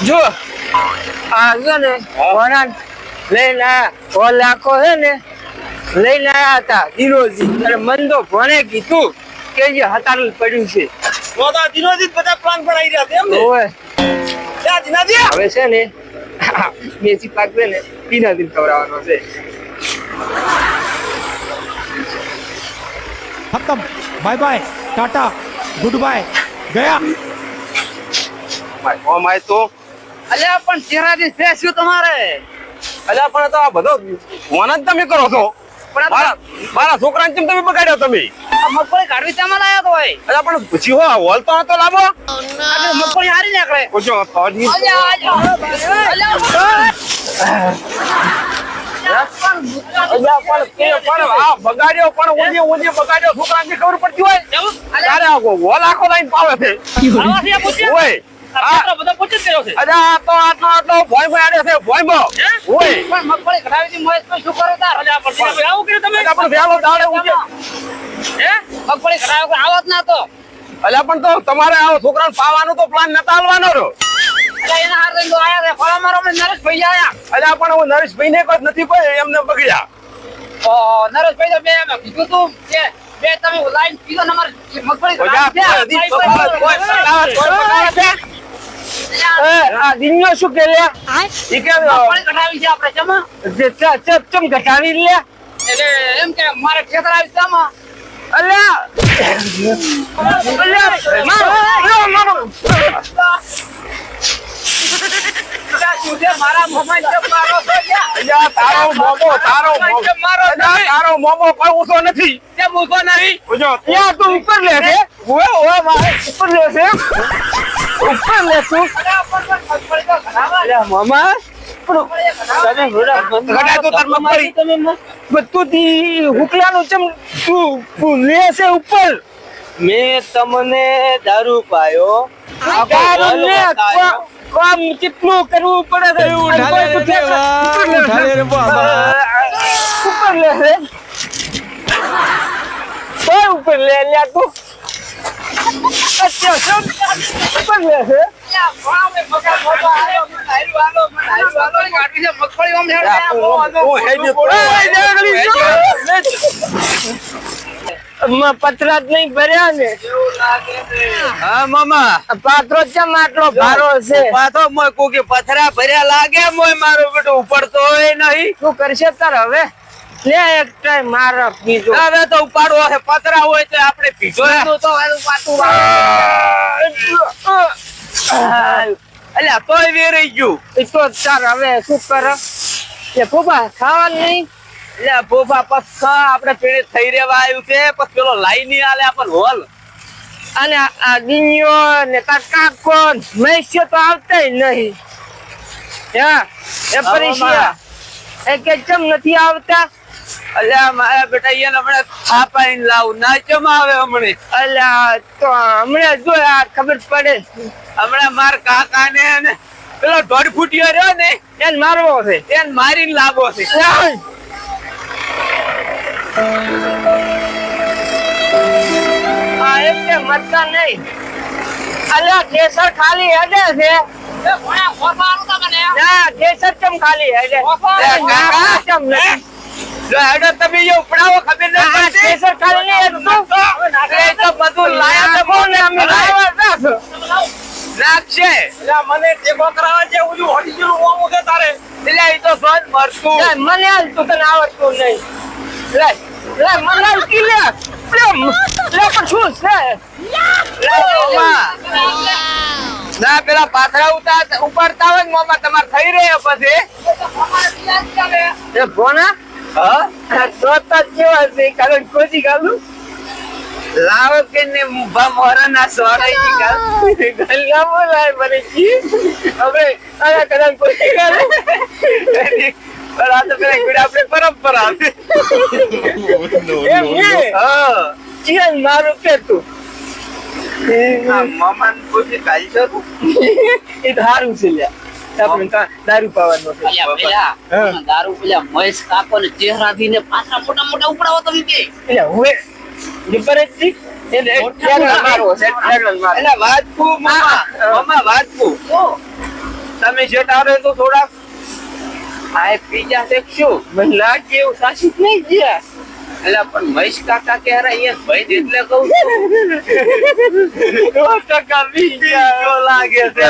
જો આ છે ને વરાણ લઈને આવ્યા ઓ લાખો છે ને લઈને આવ્યા હતા ધીરોજી અને મન તો ભણે કીધું કે જે હતાલ પડ્યું છે. તો તો ધીરોજી બધા પ્લાન પર આવી રહ્યા છે એમ ને? ઓય. ક્યાં ધીનાજી હવે છે ને મેસી પાક છે ને ધીનાજી ખવડાવવાનો છે. ખતમ. Bye bye tata good bye ગયા ઓમાય તો અલ્યા પણ ચહેરાની ફેસ શું તમારે? અલ્યા પણ તો આ બધો ફોન જ તમે કરો છો. પણ મારા મારા છોકરાને કેમ તમે બગાડ્યો તમે? મગફળી કાઢવી શામાં લાયા તો હોય અલ્યા પણ પૂછી હો હોલ તો હતો લાવો. મગફળી હારી નીકળે પૂછો અલ્યા ખબર પડતી હોય? હોલ આખો લાઈન પાવે છે. આ બધો પૂછી કર્યો છે અલ્યા આ તો આટલો આટલો ભોય ભોય આડે છે ભોય ભો ઓય પણ મગફળી કઢાવી મોહેશ તો શું કરો તાર અલ્યા પણ આવું કર્યું તમે અલ્યા પણ દાડે ઉઠે હે મગફળી કઢાવી આવત ના તો અલ્યા પણ તો તમારે આ છોકરાને પાવાનો તો પ્લાન નતા હાલવાનો રહ્યો અલ્યા એના હાર તો આયા છે ફળા મારો અમે નરેશભાઈ આયા અલ્યા પણ હું નરેશભાઈ ને કોઈ નથી કોઈ એમને બગડ્યા ઓ નરેશભાઈ તો બે એમ કીધું તું કે બે તમે લાઈન પીધો ને મગફળી દિનનો શું કે લે ઈ કે કઢાવી છે આપણે જમા જે ચ- ચ- ચમ ઘટાવી લે? એટલે એમ કે મારે ખેતર આવી અલ્યા! અલ્યા! મારો મારો તારો મોમો તારો મોમો જે મારો અલ્યા, તારો મોમો કોઈ ઊંચો નથી. મૂકો નહીં ઓજો ત્યાં તું ઉપર લે છે. ઉપર લે છે. ઉપર લે તું મામા લે મેં તમને દારૂ પાયો. કામ કેટલું કરવું પડે લે રે લે ઉપર લે ઉપર લે લ્યા તું. પતરા જ નહીં ભર્યા ને. હા મામા. પાથરો ચમ આટલો ભારો છે. પાથો મોય કે પથરા ભર્યા લાગે મોય મારો બેટો ઉપડતો હોય નહીં. શું કરશે તાર હવે? લે એક ટાઈમ મારા પીજો હવે તો ઉપાડવો છે પથરા હોય તો આપણે પીધો તું તો અલ્યા તોય વેરાઈ ગયું. એ તો હવે શું કરે? એ ફૂફા ખાવાનું નહીં? પસ્સા આપણે પેણે થઈ રહેવા આવ્યું છે પછી પેલો લાઈ નહીં આલે આપણ હોલ. અને આ- આ દિનિયો ને તાર કાકો મહેશ્યો તો આવતા નહીં. હે? એ પરીક્ષા એ કે કેમ નથી આવતા? અલ્યા મારા બેટા અહીંયા હમણાં થાપાઈને લાવું. ના આવે હમણે? અલ્યા તો હમણે જો આ ખબર પડે. હમણાં માર કાકા ને પેલો દોઢ ફૂટિયો રહ્યો ને એને મારવો છે. એને મારીને લાગો છે. લાવ. આ એમ કે મતતા નહીં. અલ્યા કેસર ખાલી હેડે છે. ના કેસર કેમ ખાલી હેડે? કાકા. ચમ નથી? જો હેડો તમે ઉપડાવો ખબર ન પડતી એ તો બધું લાયા તો કોને અમે જાશો? નાખશે અલ્યા, મને ટેકો કરાવવા જે છું, હટી ગયેલું હોવું છે તારે. એટલે એ તો સ્વાદ મરતું લે, મને હાલતું તને આવડતું નહીં. લે, લે, મને હાલતી લે. લે, લે, પણ શું છે? ના પેલા પાથરા ઉતાર ઉપાડતા હોય ને મામા તમારે થઈ રહ્યા પછી અમારે બીજા જ ચાલે. એ ભોણા? હા આ તોતા કેવા છે? કારણ ખોજી ગાલું? લાવો કે ને મુભા મોરા સોરાઈ ગાલ ગલ્લા બોલાય મને જી. હવે, આયા કદાચ ખોજી ગાલે. પણ આ તો પેલા ગુડ આપણે પરંપરા એમ હા જીવન મારું કે તું મમાન મામાને પૂછી કાઢશો તું? એ ધારું છે લ્યા આપણે દારૂ પાવાનો છે. અલ્યા, પેલા, હા. દારૂ પેલા મહેશ કાકો ને ચહેરાથી ને પાછા મોટા મોટા ઉપડાવો તમે બે એટલે હવે જ વાજપુ તમે શેઠ આવે તો? થોડાક આ પીજા છે શું મને લાગે એવું સાચું નહીં ગયા? એટલે પણ મહેશ કાકા કે અરે અહીંયા ભાઈ એટલે કહું છું? સો ટકા બી ગયા લાગે છે.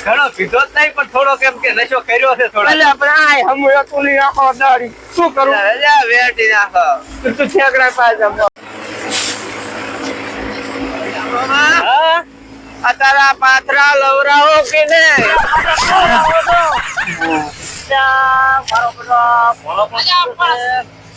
ઘણો પીધો જ નહીં પણ થોડો કેમ કે નશો કર્યો છે થોડો એટલે આપણે આય હમું એકુલી આખો દાડી શું કરું? રજા વેટી નાખો. તું છેકડા પાસે અતારા તારા પાથરા લવરાવો કે ને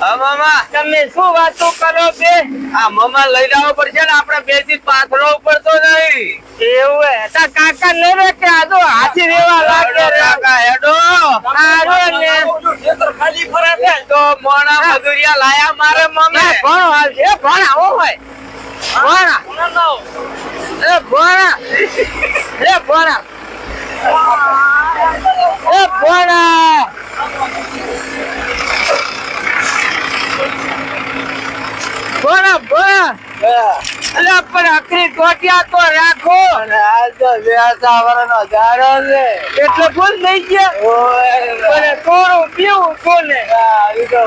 મામા. તમે શું વાતો કરો બે? આ મમ્મા લઈ લાવવો પડશે ને આપણે બેથી પાથરો પડતો નહીં. એવું હે? તા કાકા ને રે કે આ તો હાથી રેવા લાગે રે. કાકા હેડો. આરો ને. ખાલી ફરે છે તો મોણા મજૂરિયા લાયા મારે મમ્મી એ હાલ છે ભણા ઓ હોય. ભણા. એ ભણા. એ ભણા. એ ભણા. ભણા અલા પણ આખરી ટોટિયા તો રાખો. આ તો બેસા વરનો જાડો છે. એટલે ભૂલ થઈ ગયા. અને થોડું પીવું કોને? ઈ તો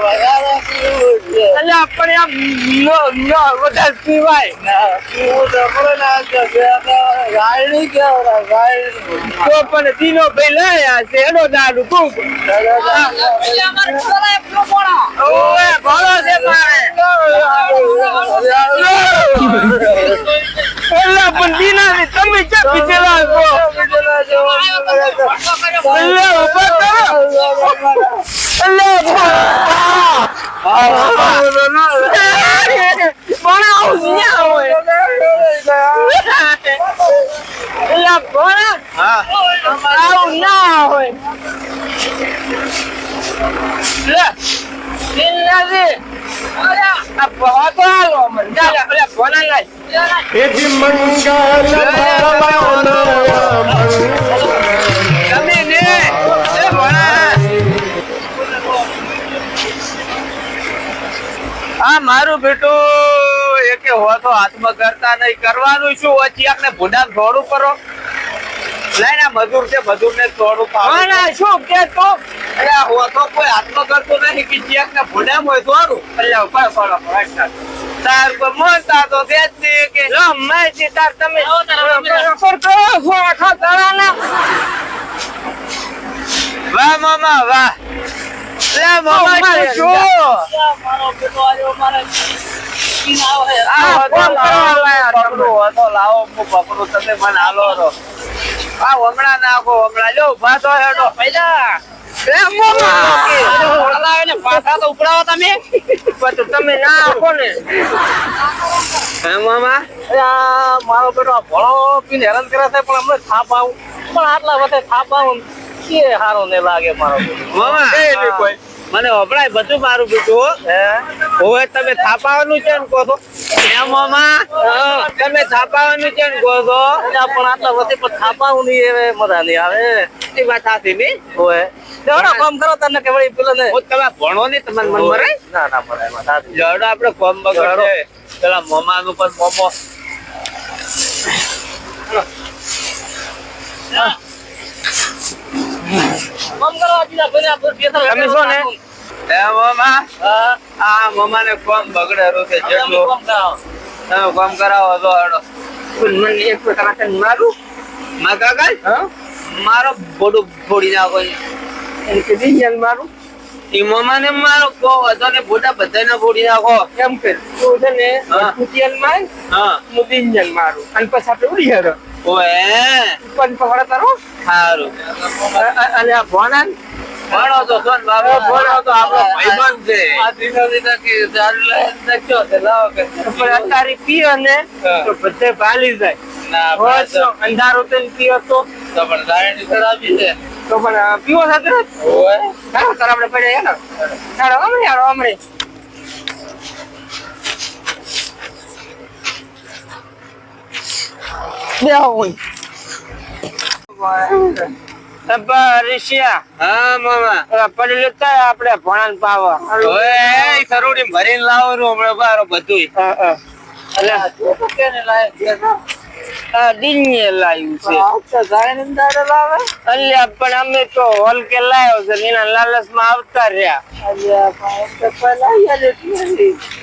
પીવું પણ એમ નો વધારે પીવાય તો પણ દીનો ભાઈ લાયા છે એનો દારૂ ખૂબ. ઓએ કરો અલા પણ આવું ન્યા હોય અલા પણ હા આવું ના હોય લે દિલ નથી આ ભવા તો હાલો મને ચાલે ઓલા ભોના તમે ને એ ભણા આ મારું બેટું એકે હોતો હાથમાં કરતા નહીં. કરવાનું શું? વચ્ચે આપણે ભૂડા થોડું કરો. લઈને મજૂર છે મજૂર ને થોડું ભોના શું કે તો? અરે આ હોતો કોઈ હાથમાં કરતું નહીં કે ચેક ને ભૂંડા હોય થોડું અલ્યા ઉપર તાર મોનતા તો દે જ કે લો મેં તાર તમે. પર કરો છો આખા વાહ મામા વાહ. લે મામા મારે શું આ ફોન કરવા લાયા તમે. પકડો હતો લાવો હું પકડું તમે મને હાલો રો આ હમણાં નાખો હમણાં. જો ભાતો હેડો. પૈસા પાછા તો ઉપડાવો તમે. પણ તમે ના આપો ને. હે મામા? મારો બેટો આ ભણો પીને હેરાન કરે છે પણ અમને થાપ આવું. પણ આટલા વખતે થાપ આવું કે સારો ને લાગે મારો મામા. મને વપરાય બધું મારું બીજું હે. હવે તમે થાપાવાનું છે ને કહો મામા? તમે થાપાવાનું છે ને કહો છો? પણ આટલા વખતે પણ થાપાવું નહીં મજા નહીં આવે. એ વાત સાચી નહીં? ઓય. લેવડો કામ કરો તને કે વળી પેલો ને હું તમે ભણો નહીં તમારે મન મરાય ના ના મળે એમાં આપણે કોમ બગડશે. પેલા મોમાનું પણ મોમો. કામ કરો બીજા ભાઈને આપણે બેઠા તમે શું ને? હે મોમા? હા. આ મોમાને કોમ બગડેલું છે તમે કરાવો. તમે કોમ કરાવો તો હડો મને એક પ્રકાર મારું? મા કાકા મારો બોડું ફોડી નાખો એમ કે મારું? ઈ મોમાને મારો કો હતો ને બોડા બધાને ફોડી નાખો. એમ કે તું છે ને કુતિયન માર હા. હું મારું. અને પછી આપણે ઉડી હેરો. ઓએ પણ પકડા તારો સારું અ- અ- અને આ ભોણા ભણો તો સોન બાબા. ભણો તો આપણો ભાઈબંધ છે. આ ધીમે ધીમે કે દારૂ નાખ્યો છે, લાવો કે. પણ અત્યારે પીયો ને તો બધે ભાલી જાય. ના અંધારો તો થઈને તો? પણ ખરાબી છે. તો પણ પીવો સાથે ઓય. હા તાર આપણે પડ્યા હેલો ચાલો હમણાં યાર હમણાં. બેહો રિશિયા હા મામા. પડી લેતા આપણે ભણાન પાવા. ઓય સરોડી ભરીને લાવવાનું હમણાં બારો બધુંય. દિને લાવ્યું છે. અલ્યા પણ અમે તો હોલ કે લાવ્યો છે એના લાલચમાં આવતા રહ્યા.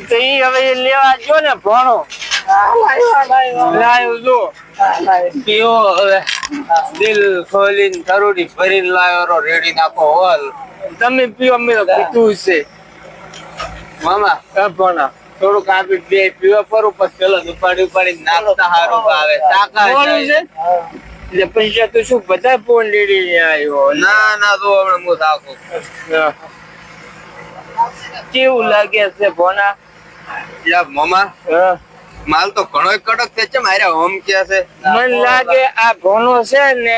તો ઈ હવે લેવા જો ને ભણો. લાવ્યો જો. પીઓ હવે. દિલ ખોલીને સરોડી ભરીને લાવ્યો રેડી નાખો હોલ. તમે પીઓ મેં કીધું છે. મામા ભણા. થોડુંક આપી બે પીવા પરું પછી પેલો ઉપાડી ઉપાડી નાખતા હારું આવે છે એટલે પૈસા તો શું બધા ફોન લેડી આવ્યો ના ના તો હમણાં હું થાકું. કેવું લાગે છે ભોના? યા મમા માલ તો ઘણો કડક છે. ચમ આરે હોમ કે છે? મન લાગે આ ભોનો છે ને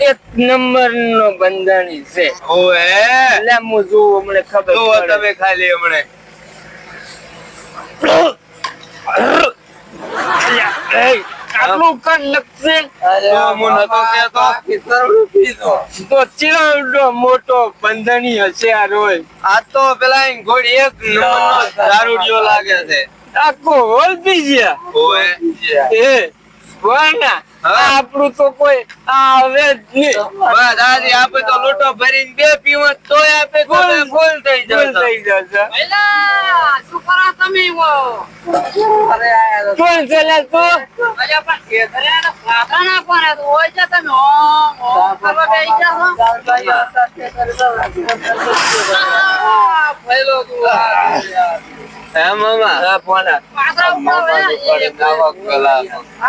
એક નંબર નો બંધાણી છે. ઓએ એટલે હું જોઉં મને ખબર તમે ખાલી હમણે આટલું કર લગશે તો નતો કહેતો. તો ચેવડો મોટો બંધણી હશે આ રોજ આ તો પેલા અહીં એક નંબરનો દારૂડિયો લાગે છે. આખો હોલ પી ગયા. ઓએ એ ભોના આપણું તો કોઈ આવે જ નહીં. બસ આજે આપે તો લોટો ભરીને બે પીવો તોય આપે ગોલ થઈ જશે. થઈ જશે. એલા, શું કરો તમે વો? કોણ છે લે તું? અલ્યા પણ ફાંકા ના પડે તો હોય છે તમે ઓમ, ઓમ કરવા બેસી જાઓ. ફેલો તું હે મામા? હા, ઊભા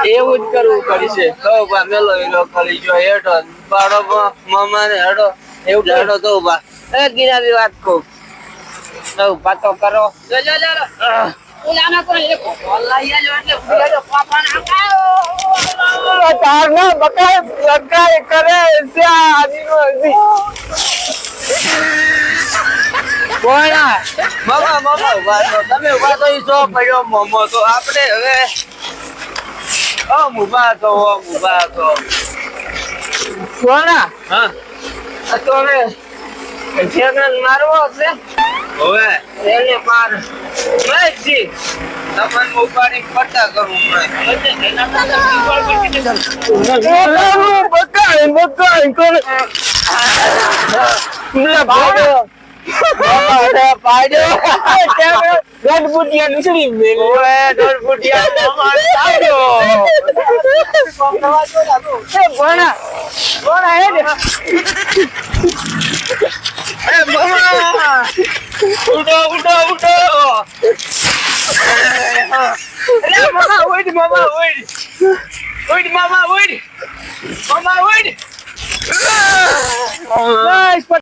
એવું જ કરવું પડશે તો મેલો એલો કરી જો હેડો. બાળો મામા ને હેડો. એવું હેડો તો બા એ ગિનારી વાત કહું. તો કરો. જો જો જો લે. કોણ એક બોલ જો એટલે ઉડી આલ્યો, પાપાને આકાયો. તાર ના બકાય બકાય કરે છે આદિવાસી કોણા મામા મામા ઊભા તો તમે ઊભા તો ઈ જો પડ્યો મોમો. તો આપણે હવે ઓ ઊભા તો ઓ ઊભા તો કોણા હા. તો હવે જગન મારવો છે. હવે એને પાર મેજી તમને ઉપાડી પડતા કરું બકાય બકાય કરે પેલા ભાડો બાબા પાડ્યો ત્યાં ગઢબુટિયા નીકળી મેલી ઓએ દોઢ ફૂટિયા મામા એ ભણા ભણા હે ને એ મામા ઉડો ઉડો ઉડો અરે મામા ઉડ મામા ઉડ ઉડ મામા ઉડ મામા ઉડ બસ